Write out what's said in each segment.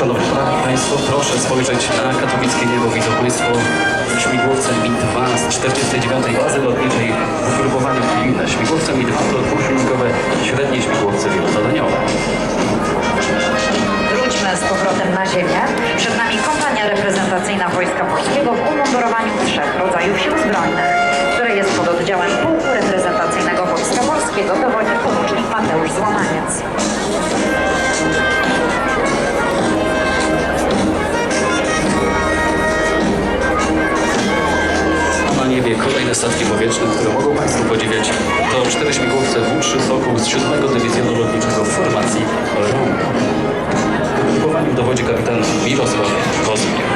Szanowni Państwo, proszę spojrzeć na katowickie niebo. Widzą Państwo śmigłowce Mi-2 z 49. bazy lotniczej w ugrupowaniu Klina. Śmigłowce Mi-2 to dwusilnikowe średnie śmigłowce kolejne statki powietrzne, które mogą Państwo podziwiać. To cztery śmigłowce W-3 Sokół z 7 Dywizjonu Lotniczego w formacji ROM. W ugrupowaniu dowodzi kapitan Mirosław Kozmiek.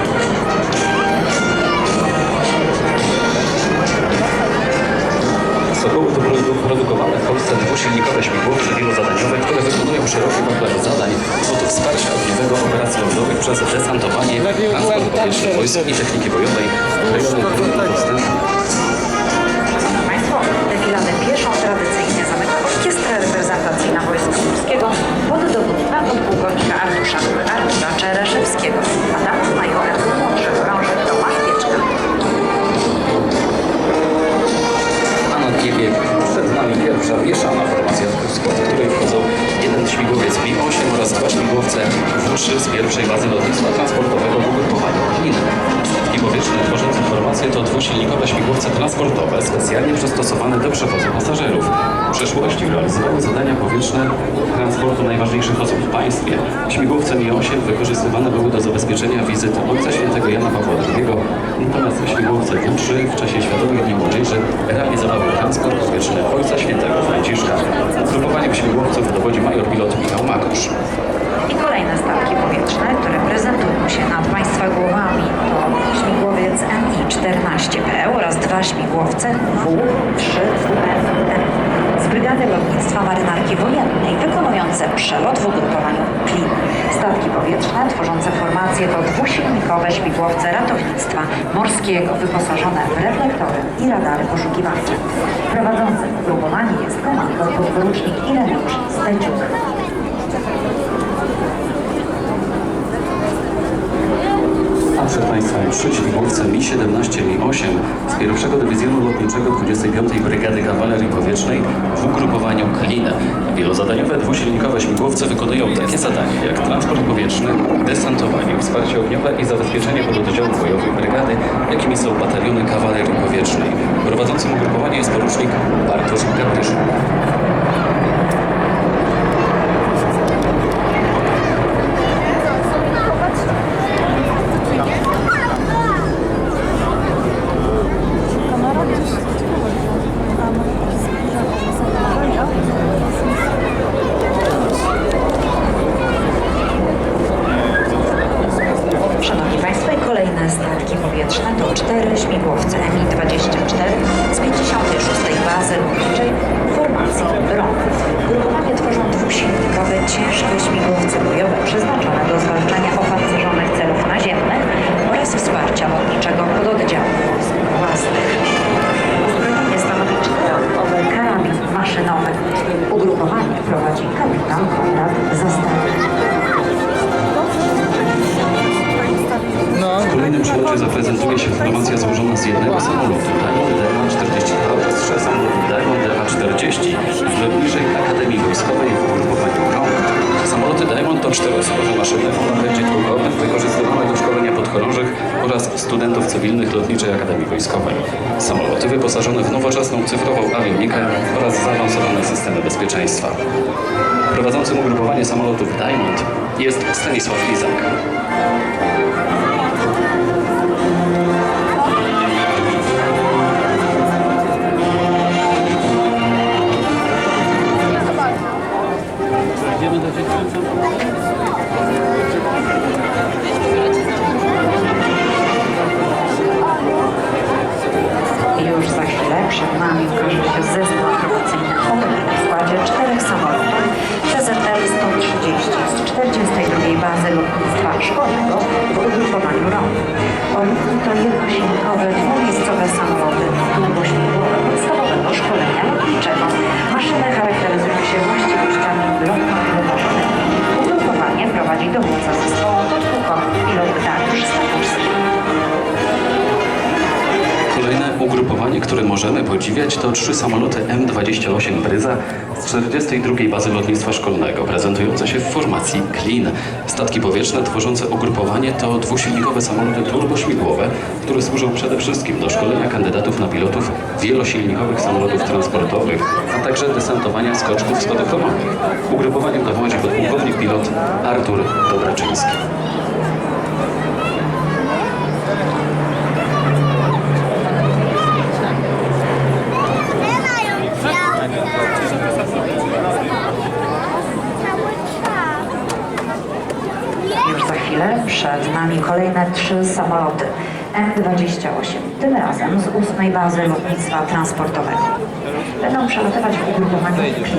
Sokoły to produ- produkowane w Polsce dwusilnikowe śmigłowce wielozadaniowe, które wykonują szeroki wachlarz zadań od wsparcia ogniowego operacji lądowych przez desantowanie, transport powietrzny wojsk i techniki bojowej, rejony trudnego przystosowane do przewozu pasażerów. W przeszłości realizowały zadania powietrzne transportu najważniejszych osób w państwie. Śmigłowce Mi-8 wykorzystywane były do zabezpieczenia wizyty Ojca Świętego Jana Pawła II, natomiast śmigłowce W-3 w czasie Światowych Dni Młodzieży realizowały transport powietrzny Ojca Świętego Franciszka. Ugrupowaniem śmigłowców dowodzi major pilot Michał Makosz. I kolejne statki powietrzne, które prezentują się nad Państwa głowami to śmigłowiec Mi-14P oraz dwa śmigłowce W-3WFM z Brygady Lotnictwa Marynarki Wojennej wykonujące przelot w ugrupowaniu Klin. Statki powietrzne tworzące formację to dwusilnikowe śmigłowce ratownictwa morskiego wyposażone w reflektory i radary poszukiwawcze. Prowadzącym ugrupowanie jest komandor podporucznik Ireneusz Stęciuk. A przed Państwem trzy śmigłowce Mi-17 Mi-8 z pierwszego Dywizjonu Lotniczego 25. Brygady Kawalerii Powietrznej w ugrupowaniu Klin. Wielozadaniowe dwusilnikowe śmigłowce wykonują takie zadania jak transport powietrzny, desantowanie, wsparcie ogniowe i zabezpieczenie pododdziałów bojowych brygady, jakimi są bataliony Kawalerii Powietrznej. Prowadzącym ugrupowanie jest porucznik Bartosz Gabryszuk. Przelocie zaprezentuje się formacja złożona z jednego samolotu Diamond DA-42 oraz trzech samolotów Diamond DA-40 w Lotniczej Akademii Wojskowej w ugrupowaniu ROM. Samoloty Diamond to czteroosobowe maszyny o napędzie tłukowym wykorzystywane do szkolenia podchorążych oraz studentów cywilnych Lotniczej Akademii Wojskowej. Samoloty wyposażone w nowoczesną cyfrową awionikę oraz zaawansowane systemy bezpieczeństwa. Prowadzącym ugrupowanie samolotów Diamond jest Stanisław Lizak. lotniczego. Maszyny charakteryzują się właściwościami lotów wywożonych. Ugrupowanie prowadzi do dowódca zespołu podpułkownik pilot Dariusz Statuski ugrupowanie, które możemy podziwiać, to trzy samoloty M28 Bryza z 42. Bazy Lotnictwa Szkolnego, prezentujące się w formacji Klin. Statki powietrzne tworzące ugrupowanie to dwusilnikowe samoloty turbośmigłowe, które służą przede wszystkim do szkolenia kandydatów na pilotów wielosilnikowych samolotów transportowych, a także desantowania skoczków spadochronowych. Ugrupowaniem dowodzi podpułkownik pilot Artur Dobraczyński. Kolejne trzy samoloty M28, tym razem z ósmej bazy lotnictwa transportowego. Będą przelatywać w ugrupowaniu Klin.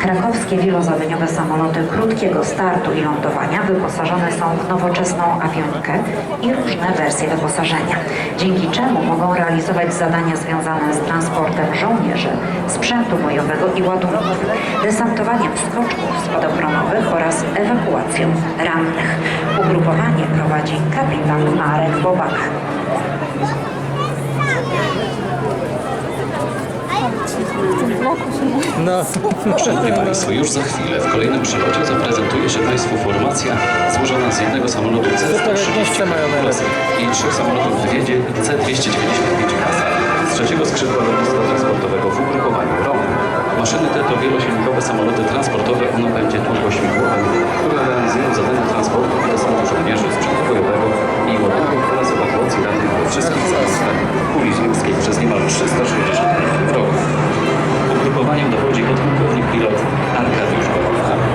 Krakowskie wielozadaniowe samoloty krótkiego startu i lądowania wyposażone są w nowoczesną awionikę i różne wersje wyposażenia, dzięki czemu mogą realizować zadania związane z transportem żołnierzy, sprzętu bojowego i ładunków, desantowaniem skoczków spadochronowych oraz ewakuacją rannych. Ugrupowanie prowadzi kapitan Marek Bobak. Szanowni Państwo, już za chwilę w kolejnym przelocie zaprezentuje się Państwu formacja złożona z jednego samolotu C-130 i trzech samolotów C-295 Kasa z trzeciego skrzydła lotnictwa transportowego w ugrupowaniu. Maszyny te to wielosilnikowe samoloty transportowe o napędzie turbośmigłowym, które realizują zadania transportu i desantu żołnierzy, sprzętu bojowego i ładunków oraz ewakuacji rannych we wszystkich zamiastach kuli ziemskiej przez niemal 360 metrów wrogów. Ugrupowaniem dowodzi podpułkownik pilot Arkadiusz Gorona.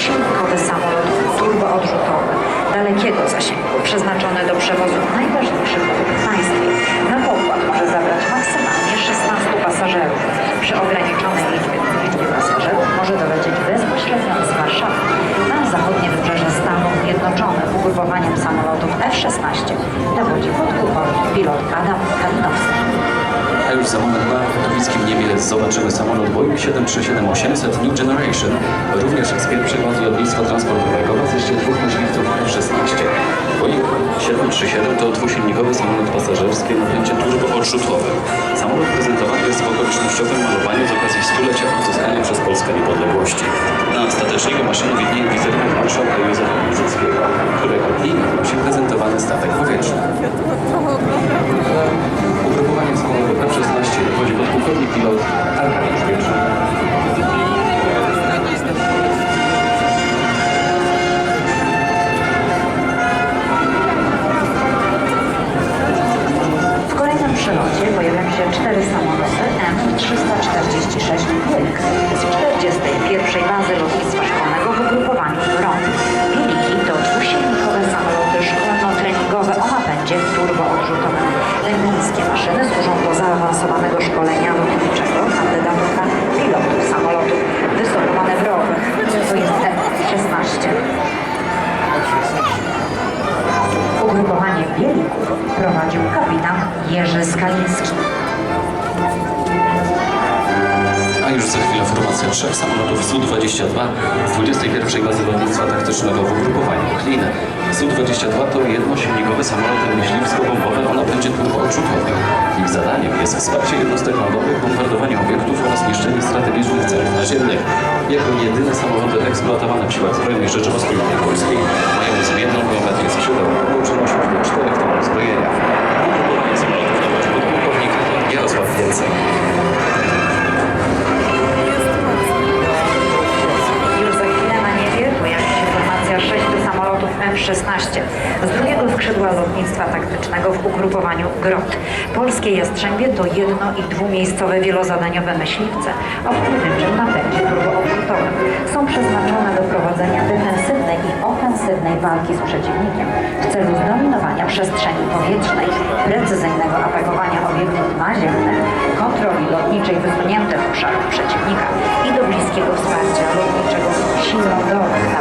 G550 to dwusilnikowy samolot turboodrzutowy dalekiego zasięgu, przeznaczony do przewozu najważniejszych dóbr w państwie. Na pokład może zabrać maksymalnie 16 pasażerów. Przy ograniczonej liczbie, liczbie pasażerów może dolecieć bezpośrednio z Warszawy na zachodnie wybrzeże Stanów Zjednoczonych ugrupowaniem samolotów F-16 dowodzi podpułkownik pilot Adam Kalinowski. A już za moment na katowickim niebie zobaczymy samolot Boeing 737-800 New Generation, również z pierwszej bazy lotnictwa transportowego w asyście dwóch myśliwców F-16. Boeing 737 to dwusilnikowy samolot pasażerski o napędzie turboodrzutowym. Samolot prezentowany jest w okolicznościowym malowaniu z okazji Na statecznej maszyny widnieje wizerunek marszałka Józefa Piłsudskiego, którego linię nosi prezentowany statek powietrzny. Ugrupowaniem samolotu F-16 dowodzi podpułkownik pilot Arkadiusz Wietrzak. Trzech samolotów Su-22 z 21. bazy lotnictwa taktycznego w ugrupowaniu Klin. Su-22 to jednosilnikowe samoloty myśliwsko-bombowe o napędzie turboodrzutowym. Ich zadaniem jest wsparcie jednostek lądowych, bombardowanie obiektów oraz niszczenie strategicznych celów naziemnych. Jako jedyne samoloty eksploatowane w siłach zbrojnych Rzeczypospolitej Polskiej mają zmienną geometrię skrzydeł do czterech ton uzbrojenia. Ugrupowanie samolotów Polskie Jastrzębie to jedno- i dwumiejscowe wielozadaniowe myśliwce o pojedynczym napędzie turboodrzutowym. Są przeznaczone do prowadzenia defensywnej i ofensywnej walki z przeciwnikiem w celu zdominowania przestrzeni powietrznej, precyzyjnego atakowania obiektów naziemnych, kontroli lotniczej wysunięte w szarów przeciwnika i do bliskiego wsparcia lotniczego sił lądowych na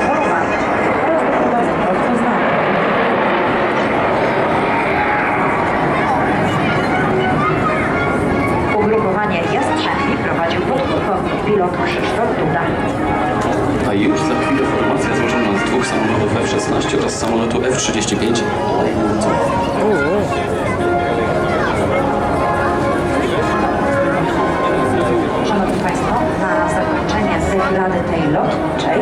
samolotu F-35. Szanowni Państwo, na zakończenie defilady tej lotniczej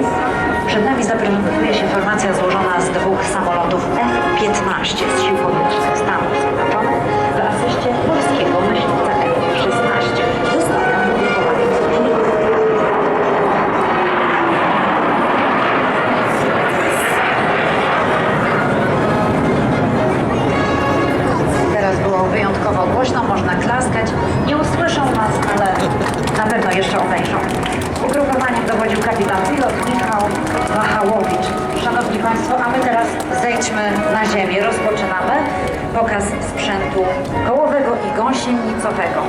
przed nami zaprezentuje się formacja złożona z dwóch samolotów F-15 z Sił Powietrznych Stanów głośno, można klaskać. Nie usłyszą nas, ale na pewno jeszcze obejrzą. Ugrupowaniem dowodził kapitan pilot Michał Wachałowicz. Szanowni Państwo, a my teraz zejdźmy na ziemię. Rozpoczynamy pokaz sprzętu kołowego i gąsienicowego.